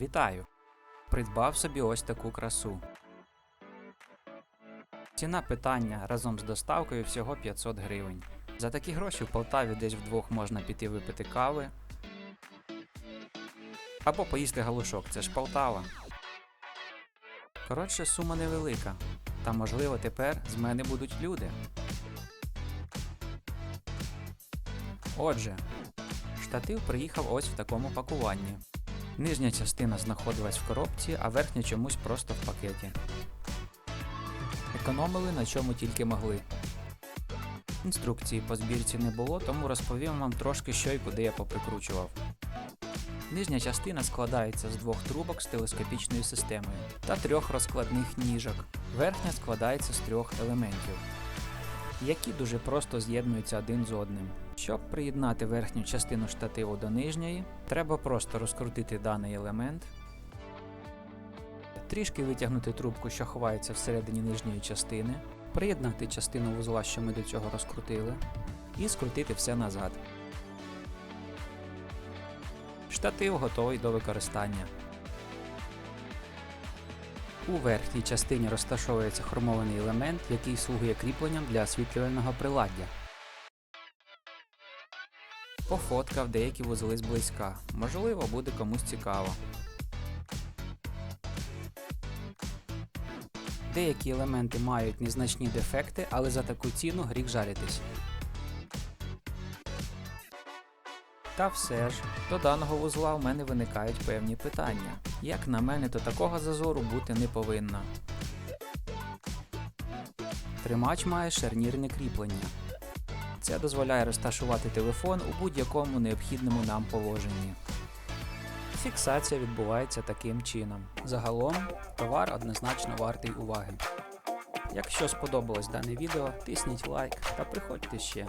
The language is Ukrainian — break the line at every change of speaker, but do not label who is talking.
Вітаю! Придбав собі ось таку красу. Ціна питання разом з доставкою всього 500 гривень. За такі гроші в Полтаві десь вдвох можна піти випити кави. Або поїсти галушок, це ж Полтава. Коротше, сума невелика. Та можливо тепер з мене будуть люди. Отже, штатив приїхав ось в такому пакуванні. Нижня частина знаходилась в коробці, а верхня чомусь просто в пакеті. Економили на чому тільки могли. Інструкції по збірці не було, тому розповім вам трошки що і куди я поприкручував. Нижня частина складається з двох трубок з телескопічною системою та трьох розкладних ніжок. Верхня складається з трьох елементів, які дуже просто з'єднуються один з одним. Щоб приєднати верхню частину штативу до нижньої, треба просто розкрутити даний елемент, трішки витягнути трубку, що ховається всередині нижньої частини, приєднати частину вузла, що ми до цього розкрутили, і скрутити все назад. Штатив готовий до використання. У верхній частині розташовується хромований елемент, який слугує кріпленням для освітлювального приладдя. Пофоткав деякі вузли зблизька. Можливо, буде комусь цікаво. Деякі елементи мають незначні дефекти, але за таку ціну гріх жаритись. Та все ж, до даного вузла в мене виникають певні питання. Як на мене, то такого зазору бути не повинно. Тримач має шарнірне кріплення. Це дозволяє розташувати телефон у будь-якому необхідному нам положенні. Фіксація відбувається таким чином. Загалом товар однозначно вартий уваги. Якщо сподобалось дане відео, тисніть лайк та приходьте ще.